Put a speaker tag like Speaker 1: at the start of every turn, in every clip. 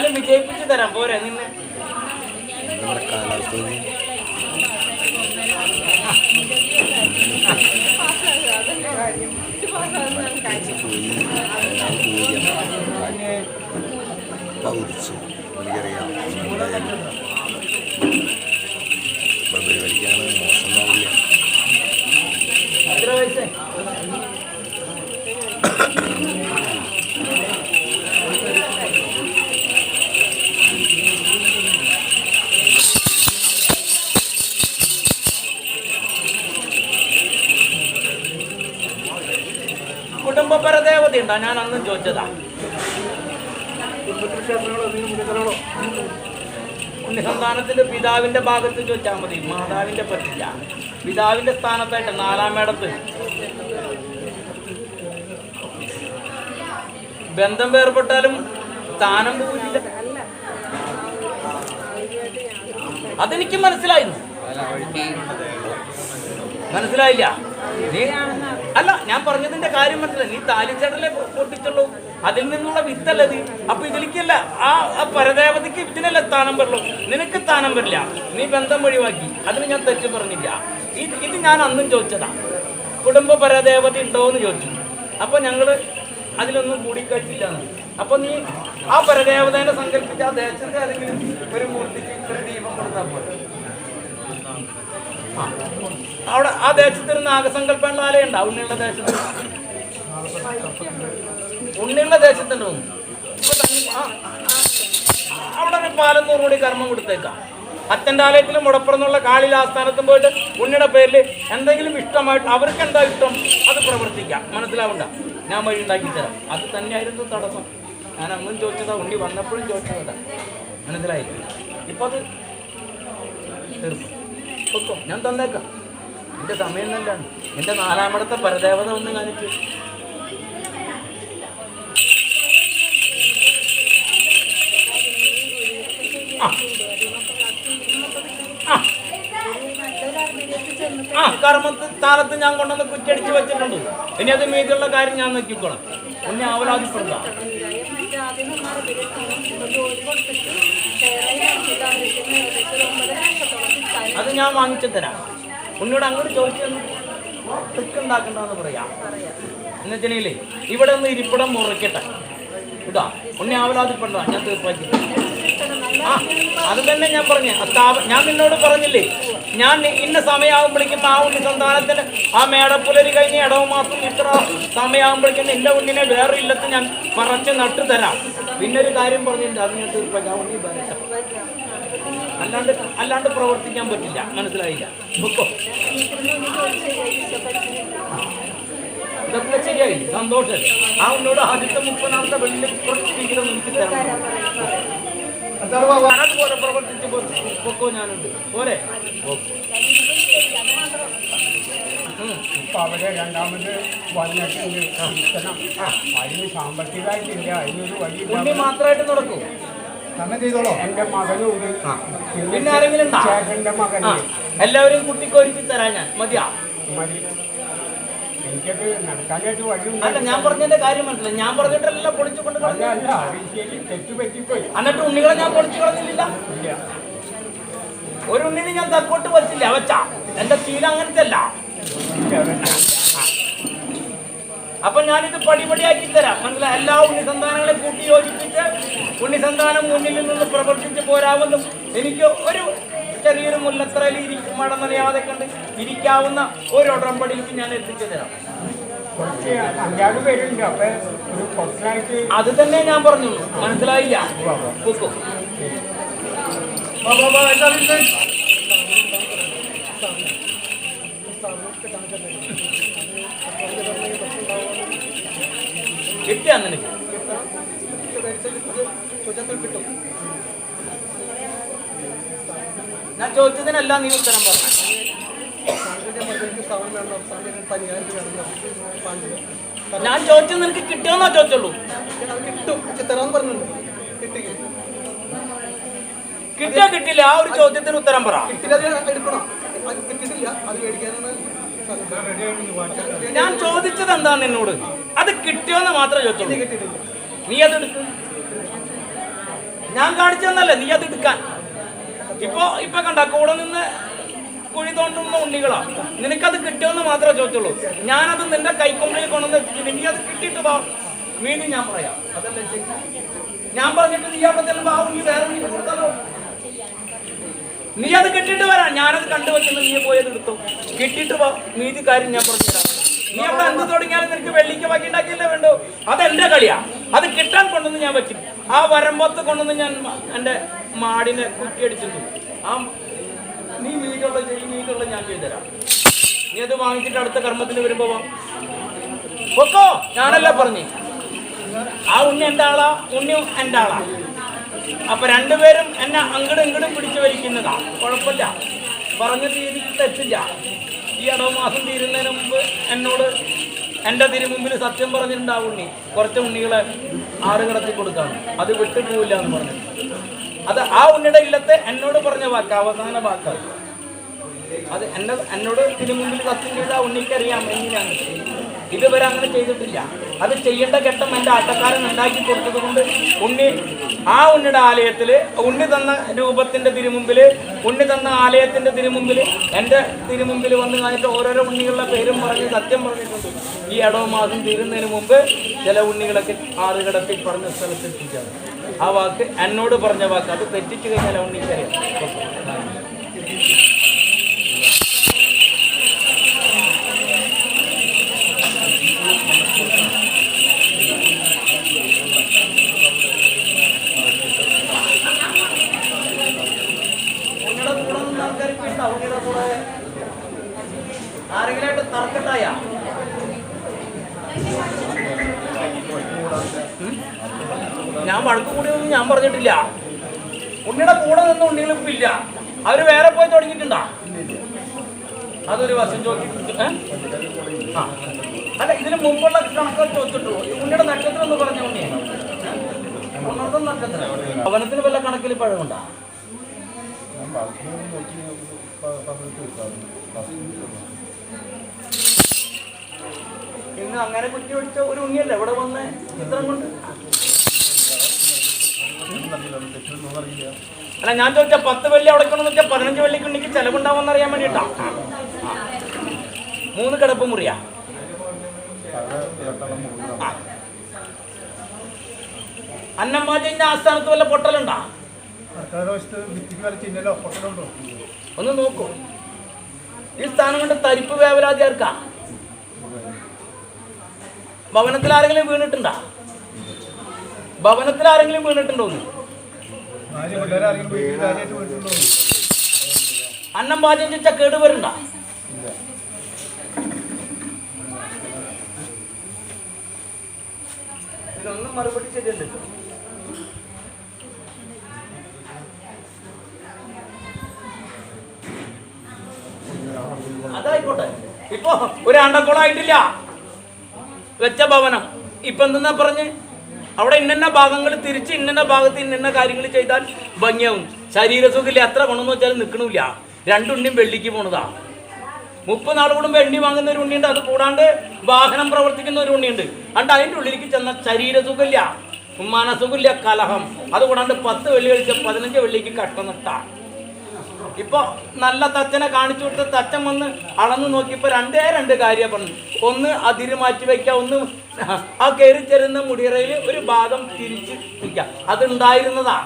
Speaker 1: എന്നാലും വിജയിപ്പിച്ചു തരാം പോരെ നിന്നെ
Speaker 2: പൗരിച്ചു എനിക്കറിയാം
Speaker 1: ഉണ്ടോ ഞാൻ അന്നും ചോദിച്ചതാ. ഉണ്ണിസന്താനത്തിന്റെ പിതാവിന്റെ ഭാഗത്ത് ചോദിച്ചാൽ മതി. മാതാവിന്റെ പറ്റില്ല പിതാവിന്റെ സ്ഥാനത്തായിട്ട് നാലാം മേടത്ത്. ബന്ധം വേർപെട്ടാലും സ്ഥാനം പോയില്ല അതെനിക്ക് മനസ്സിലായിരുന്നു മനസ്സിലായില്ല. നീ അല്ല ഞാൻ പറഞ്ഞതിന്റെ കാര്യം മനസ്സിലായി. നീ താലിച്ചടലെ പൊട്ടിച്ചുള്ളൂ. അതിൽ നിന്നുള്ള വിത്തല്ലത് അപ്പൊ ഇതിലേക്കല്ല ആ പരദേവതയ്ക്ക് ഇതിനല്ല സ്ഥാനം വരുള്ളൂ നിനക്ക് സ്ഥാനം വരില്ല. നീ ബന്ധം ഒഴിവാക്കി. അതിന് ഞാൻ തെറ്റ് പറഞ്ഞില്ല. ഇത് ഇത് ഞാൻ അന്നും ചോദിച്ചതാ. കുടുംബ പരദേവത ഉണ്ടോ എന്ന് ചോദിച്ചു. അപ്പൊ ഞങ്ങൾ അതിലൊന്നും കൂടിക്കാഴ്ചയില്ല അപ്പൊ നീ ആ പരദേവതേനെ സങ്കല്പിച്ച ആ ദേശത്തെ അല്ലെങ്കിൽ ഒരു മൂർത്തിക്ക് ഒരു ദീപം കൊടുത്താൽ പോലെ. അവിടെ ആ ദേശത്ത് ഒരു നാഗസങ്കല്പമുള്ള ആലയം ഉണ്ടാവും ഉണ്ണിയുള്ള ദേശത്ത്? ഉണ്ണിയുള്ള ദേശത്തുണ്ട് അവിടെ ഒരു പാലന്നൂറ് കൂടി കർമ്മം കൊടുത്തേക്കാം. അച്ഛന്റെ ആലയത്തിലും മുടപ്പുറന്നുള്ള കാളിൽ ആസ്ഥാനത്തും പോയിട്ട് ഉണ്ണിയുടെ പേരിൽ എന്തെങ്കിലും ഇഷ്ടമായിട്ട് അവർക്ക് എന്താ ഇഷ്ടം? അത് പ്രവർത്തിക്കാം. മനസ്സിലാവണ്ട? ഞാൻ വഴി ഉണ്ടാക്കി തരാം. അത് തന്നെയായിരുന്നു തടസ്സം. ഞാൻ അന്നും ചോദിച്ചതാ ഉണ്ണി വന്നപ്പോഴും ചോദിച്ചതാ. മനസ്സിലായി ഇപ്പൊ അത് തീർന്നു. പൊക്കോ ഞാൻ തന്നേക്കാം. എന്റെ സമയം നല്ലതാണ് എന്റെ നാലാമടത്തെ പരദേവത ഒന്ന് കാണിച്ചു ആ. സ്ഥാനത്ത് ഞാൻ കൊണ്ടുവന്ന് കുറ്റടിച്ച് വെച്ചിട്ടുണ്ട്. ഇനി അത് മീതിയുള്ള കാര്യം ഞാൻ നോക്കിക്കോളാം. ഉന്നെ അവലാതിപ്പെടുക അത് ഞാൻ വാങ്ങിച്ചു തരാം. ഉന്നോട് അങ്ങോട്ട് ചോദിച്ചു തെക്കുണ്ടാക്കണ്ടെന്ന് പറയാം. എന്ന് വെച്ചിട്ടുണ്ടെങ്കിലേ ഇവിടെ നിന്ന് ഇരിപ്പിടം മുറിക്കട്ടെ. ഇതാ ഉണ്ണി ആവലാതിപ്പെട ഞാൻ തീർപ്പാക്കി ആ അത് തന്നെ ഞാൻ പറഞ്ഞു. ഞാൻ നിന്നോട് പറഞ്ഞില്ലേ ഞാൻ ഇന്ന സമയമാകുമ്പോഴേക്കും ആ ഉണ്ണി സന്താനത്തിന് ആ മേടപ്പുലരി കഴിഞ്ഞ് ഇടവ് മാസം ഇത്ര സമയമാകുമ്പോഴേക്കും എന്റെ ഉണ്ണിനെ വേറെ ഇല്ലത്ത് ഞാൻ പറഞ്ഞ് നട്ടു തരാം പിന്നെ ഒരു കാര്യം പറഞ്ഞിട്ടുണ്ട് അത് ഞാൻ തീർപ്പാക്കി. ആ ഉണ്ണി അല്ലാണ്ട് അല്ലാണ്ട് പ്രവർത്തിക്കാൻ പറ്റില്ല. മനസ്സിലായില്ല. ബുക്കോ ഇതൊക്കെ ശരിയായി. സന്തോഷം. ആ ഉന്നോട് ആദ്യത്തെ മുപ്പതാമത്തെ വെള്ളി കുറച്ച് വിഹിതം എനിക്ക് തരണം. പോലെ പ്രവർത്തിച്ച് പൊക്കോ ഞാനുണ്ട്. പോലെ.
Speaker 3: ഇപ്പൊ അവിടെ രണ്ടാമത് വന്നിട്ടുണ്ട്. ഇരിക്കണം. അതിന് സാമ്പത്തികമായിട്ടില്ല അതിനൊരു വഴി
Speaker 1: മാത്രമായിട്ട് നടക്കൂ.
Speaker 3: എന്റെ ഉണ്ട്.
Speaker 1: പിന്നെ ആരെങ്കിലും ഉണ്ടോ?
Speaker 3: ചേട്ടന്റെ
Speaker 1: ആ.
Speaker 3: മകന്
Speaker 1: എല്ലാവരും കുട്ടിക്കൊരുക്കി തരാം ഞാൻ. മതിയാ?
Speaker 3: മതി. എനിക്കത് നടക്കാനായിട്ട്
Speaker 1: അല്ല ഞാൻ പറഞ്ഞതിന്റെ കാര്യം മനസ്സിലായി. ഞാൻ പറഞ്ഞിട്ടല്ല പൊളിച്ചു കൊണ്ട്
Speaker 3: അല്ല
Speaker 1: കളഞ്ഞു
Speaker 3: അല്ല. അത് ശരി. തെറ്റ് പറ്റിപ്പോയി.
Speaker 1: എന്നിട്ട് ഉണ്ണികളെ ഞാൻ പൊളിച്ചു കളഞ്ഞില്ല
Speaker 3: ഇല്ല.
Speaker 1: ഒരു ഉണ്ണിനെ ഞാൻ തക്കോട്ട് വെച്ചില്ല വെച്ചാ എന്റെ ശീലം അങ്ങനത്തെ അല്ല അപ്പൊ ഞാനിത് പടിപടിയാക്കി തരാം. മനസ്സിലായി? എല്ലാ ഉണ്ണി സന്താനങ്ങളെ കൂട്ടി യോജിപ്പിച്ച് ഉണ്ണിസന്താനം മുന്നിൽ നിന്ന് പ്രവർത്തിച്ച് പോരാമെന്നും എനിക്ക് ഒരു ചെറിയൊരു മുല്ലത്രയിൽ ഇരിക്കും മടന്നറിയാതെ കണ്ട് ഇരിക്കാവുന്ന ഒരു ഉടമ്പടിക്ക് ഞാൻ എത്തിച്ചു തരാം. അത് തന്നെ ഞാൻ പറഞ്ഞു മനസ്സിലായില്ല? കിട്ടിയാ വാ, വാ, കിട്ടും ഞാൻ ചോദിച്ചതിനല്ല നീ ഉത്തരം പറഞ്ഞു ഞാൻ ചോദിച്ചത് നിനക്ക് കിട്ടിയോന്നാ ചോദിച്ചുള്ളൂ. കിട്ടിയ കിട്ടില്ല ആ ഒരു ചോദ്യത്തിന് ഉത്തരം പറ. ഞാൻ ചോദിച്ചത് എന്താ നിന്നോട്? അത് കിട്ടിയോന്ന് മാത്രമേ ചോദിച്ചുള്ളൂ. നീ അത് എടുക്കും. ഞാൻ കാണിച്ചു തന്നല്ലേ നീ അത് എടുക്കാൻ? ഇപ്പൊ ഇപ്പൊ കണ്ട കൂടെ നിന്ന് കുഴി തോണ്ടുന്ന ഉണ്ണികളാ. നിനക്കത് കിട്ടുമെന്ന് മാത്രമേ ചോദിച്ചുള്ളൂ. ഞാനത് നിന്റെ കൈക്കൊമ്പിൽ കൊണ്ടുവന്ന് എത്തിച്ചിട്ട് നീ അത് കിട്ടിയിട്ട് വാ. വീണ്ടും ഞാൻ പറയാം. അതല്ലേ. ഞാൻ പറഞ്ഞിട്ട് നീ അവിടെ ചെല്ലുമ്പോ ആ വേറെ ഉണ്ണി കൊടുത്തല്ലോ നീ അത് കിട്ടിയിട്ട് വരാം. ഞാനത് കണ്ടുവെക്കുന്നത് നീ പോയത് എടുത്തു. കിട്ടിയിട്ട് വാ. നീതി കാര്യം ഞാൻ പറഞ്ഞുതരാം നീ അവിടെ എന്ത് തുടങ്ങിയാലും നിനക്ക് വെള്ളിക്ക് ബാക്കി ഉണ്ടാക്കിയല്ലേ വേണ്ടോ? അതെന്റെ കളിയാ. അത് കിട്ടാൻ കൊണ്ടെന്ന് ഞാൻ വെക്കും. ആ വരമ്പത്ത് കൊണ്ടുവന്ന് ഞാൻ എന്റെ മാടിനെ കുറ്റിയടിച്ചിട്ടു ആ നീ വീട്ടിലുള്ള ചെയ്യും നീക്കുള്ള ഞാൻ ചെയ്തുതരാം. നീ അത് വാങ്ങിച്ചിട്ട് അടുത്ത കർമ്മത്തിന് വരുമ്പോ പൊക്കോ ഞാനല്ല പറഞ്ഞു. ആ ഉണ്ണി എന്റെ ആളാ ഉണ്ണി എന്റെ ആളാ. അപ്പൊ രണ്ടുപേരും എന്നെ അങ്ങടും ഇങ്ങടും പിടിച്ചു വലിക്കുന്നതാ. കുഴപ്പമില്ല. പറഞ്ഞ തീയതി തെറ്റില്ല. ഈ അടവ് മാസം തീരുന്നതിന് മുമ്പ് എന്നോട് എന്റെ തിരുമുമ്പിൽ സത്യം പറഞ്ഞിട്ടുണ്ടാവും ഉണ്ണി. കുറച്ച് ഉണ്ണികളെ ആറ് കിടത്തി കൊടുക്കാണ്. അത് വിട്ടു പോവില്ല എന്ന് പറഞ്ഞു. അത് ആ ഉണ്ണിയുടെ ഇല്ലത്തെ എന്നോട് പറഞ്ഞ വാക്ക് അവസാന വാക്കാണ് അത്. എന്നെ എന്നോട് തിരുമുമ്പിൽ സത്യം ചെയ്ത ഉണ്ണിക്കറിയാം എങ്ങനെയാണ് ഇതുവരെ അങ്ങനെ ചെയ്തിട്ടില്ല. അത് ചെയ്യേണ്ട ഘട്ടം എന്റെ ആട്ടക്കാരൻ ഉണ്ടാക്കി കൊടുത്തത് കൊണ്ട് ഉണ്ണി ആ ഉണ്ണിയുടെ ആലയത്തിൽ ഉണ്ണി തന്ന രൂപത്തിന്റെ തിരുമുമ്പിൽ ഉണ്ണി തന്ന ആലയത്തിന്റെ തിരുമുമ്പിൽ എന്റെ തിരുമുമ്പിൽ വന്ന് കഴിഞ്ഞിട്ട് ഓരോരോ ഉണ്ണികളുടെ പേരും പറഞ്ഞ് സത്യം പറഞ്ഞിട്ടുണ്ട്. ഈ ഇടവ് മാസം തീരുന്നതിന് മുമ്പ് ചില ഉണ്ണികളൊക്കെ ആറ് കിടത്തി പറഞ്ഞ സ്ഥലത്ത് എത്തിച്ചാണ് ആ വാക്ക് എന്നോട് പറഞ്ഞ വാക്ക്. അത് തെറ്റിച്ചു കഴിഞ്ഞാൽ ആ ഉണ്ണിക്കറിയാം ആരെങ്കിലും കൂടെ നിന്ന ആൾക്കാർക്ക് ഉണ്ട് ഉണ്ണിയുടെ കൂടെ ആരെങ്കിലായിട്ട് തർക്കട്ടായ ഞാൻ വഴക്ക് കൂടിയൊന്നും ഞാൻ പറഞ്ഞിട്ടില്ല. ഉണ്ണിയുടെ കൂടെ നിന്ന് ഉണ്ണികൾ ഇല്ല അവർ വേറെ പോയി തുടങ്ങിയിട്ടുണ്ടാ? അതൊരു വശം ചോദിച്ചിട്ട് ഏ? ആ. അല്ല ഇതിന് മുമ്പുള്ള കണക്ക് ചോദിച്ചിട്ടു ഉണ്ണിയുടെ നക്ഷത്രം എന്ന് പറഞ്ഞ ഉണ്ണിയാണ് നക്ഷത്രം. ഭവനത്തിന് വല്ല കണക്കിൽ പഴമുണ്ടോ? ഇന്ന് അങ്ങനെ കുറ്റി പിടിച്ച ഒരു ഉണ്ണിയല്ല ഇവിടെ വന്ന് ചിത്രം കൊണ്ട്? അല്ല ഞാൻ ചോദിച്ച പത്ത് വെള്ളി അവിടെ കൊണ്ടെന്ന് വെച്ചാൽ പതിനഞ്ച് വെള്ളിക്ക് ഉണ്ണിക്ക് ചെലവുണ്ടാവുമെന്ന് അറിയാൻ വേണ്ടിട്ടാ മൂന്ന് കിടപ്പ് മുറിയാ. അന്നമ്മാജിന്റെ ആസ്ഥാനത്ത് വല്ല പൊട്ടലുണ്ടാ? ഒന്ന് നോക്കൂ. ഈ സ്ഥാനം കൊണ്ട് തരിപ്പ് വേവലാതി ആർക്കാ ഭവനത്തിൽ ആരെങ്കിലും വീണിട്ടുണ്ടാ? ഭവനത്തിൽ ആരെങ്കിലും വീണിട്ടുണ്ടോ അന്നം പാചകം ചോദിച്ചാൽ കേടുവരണ്ട ഇതിനൊന്നും അതായിക്കോട്ടെ. ഇപ്പൊ ഒരു അണ്ടക്കോളായിട്ടില്ല വെച്ച ഭവനം. ഇപ്പൊ എന്തെന്നാ പറഞ്ഞ്? അവിടെ ഇന്ന ഭാഗങ്ങൾ തിരിച്ച് ഇന്ന ഭാഗത്ത് ഇന്ന കാര്യങ്ങൾ ചെയ്താൽ ഭംഗിയാവും. ശരീരസുഖില്ല? എത്ര ഗുണമെന്ന് വെച്ചാൽ നിൽക്കണില്ല രണ്ടുണ്ണിയും വെള്ളിക്ക് പോണതാ. മുപ്പത് നാൾ കൂടുമ്പോൾ എണ്ണി വാങ്ങുന്ന ഒരു ഉണ്ണിയുണ്ട്. അത് കൂടാണ്ട് വാഹനം പ്രവർത്തിക്കുന്ന ഒരു ഉണ്ണിയുണ്ട്. അണ്ട് അതിന്റെ ഉള്ളിലേക്ക് ചെന്ന ശരീരസുഖില്ല മനസ്സുഖില്ല കലഹം. അത് കൂടാണ്ട് പത്ത് വെള്ളി കഴിച്ച പതിനഞ്ച് വെള്ളിക്ക് കട്ടനിട്ടാ ഇപ്പൊ നല്ല തച്ചനെ കാണിച്ചു കൊടുത്ത തച്ചൻ വന്ന് അളന്ന് നോക്കിയപ്പോ രണ്ടേ രണ്ട് കാര്യം പറഞ്ഞു. ഒന്ന് അതിര് മാറ്റി വെക്കുക ഒന്ന് ആ കയറി ചെരുന്ന മുടിയറയിൽ ഒരു ഭാഗം തിരിച്ച് വെക്കുക അതുണ്ടായിരുന്നതാ.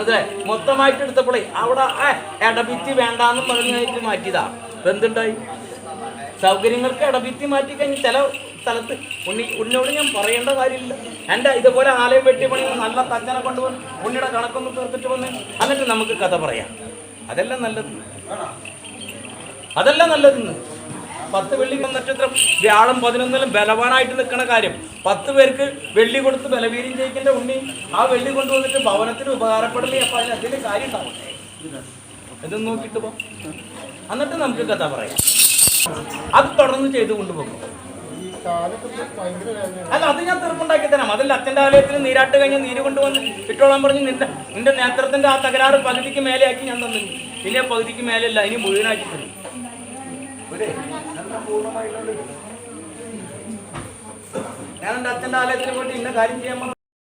Speaker 1: അതെ മൊത്തമായിട്ട് എടുത്തപ്പോഴേ അവിടെ ഇടപിറ്റി വേണ്ടാന്ന് പറഞ്ഞിട്ട് പറഞ്ഞായിട്ട് മാറ്റിയതാ. എന്തുണ്ടായി? സൗകര്യങ്ങൾക്ക് ഇടഭിത്തി മാറ്റി കഴിഞ്ഞ് ചില സ്ഥലത്ത് ഉണ്ണി ഉണ്ണിയോട് ഞാൻ പറയേണ്ട കാര്യമില്ല. എന്റെ ഇതുപോലെ ആലയം വെട്ടി പണി നല്ല തച്ചനെ കൊണ്ടുവന്ന് ഉണ്ണിയുടെ കണക്കൊന്ന് തീർത്തിട്ട് വന്ന് എന്നിട്ട് നമുക്ക് കഥ പറയാം. അതല്ല നല്ലത് അതല്ല നല്ലതെന്ന്. പത്ത് വെള്ളി നക്ഷത്രം വ്യാഴം പതിനൊന്നിലും ബലവാനായിട്ട് നിൽക്കുന്ന കാര്യം. പത്ത് പേർക്ക് വെള്ളി കൊടുത്ത് ബലവീര്യം ചെയ്യിക്കേണ്ട ഉണ്ണി. ആ വെള്ളി കൊണ്ടുവന്നിട്ട് ഭവനത്തിന് ഉപകാരപ്പെടില്ലേ അപ്പൊ അതിന് അതിന്റെ കാര്യം ഉണ്ടാവും. ഇതൊന്നും നോക്കിയിട്ട് പോ. എന്നിട്ട് നമുക്ക് കഥ പറയാം. അത് തുടർന്ന് ചെയ്ത് കൊണ്ടുപോകും. അല്ല അത് ഞാൻ തീർപ്പുണ്ടാക്കി തരാം. അതല്ല അച്ഛന്റെ ആലയത്തിൽ നീരാട്ട് കഴിഞ്ഞ് നീര് കൊണ്ടുവന്ന് ഇട്ടോളാൻ പറഞ്ഞ് നിന്റെ നിന്റെ നേത്രത്തിന്റെ ആ തകരാറ് പകുതിക്ക് മേലെയാക്കി ഞാൻ തന്നു. പിന്നെ ആ പകുതിക്ക് മേലെയല്ല ഇനി മുഴുവനാക്കി തരും. ഞാൻ എന്റെ അച്ഛന്റെ ആലയത്തിൽ പോയിട്ട് ഇന്ന കാര്യം ചെയ്യാൻ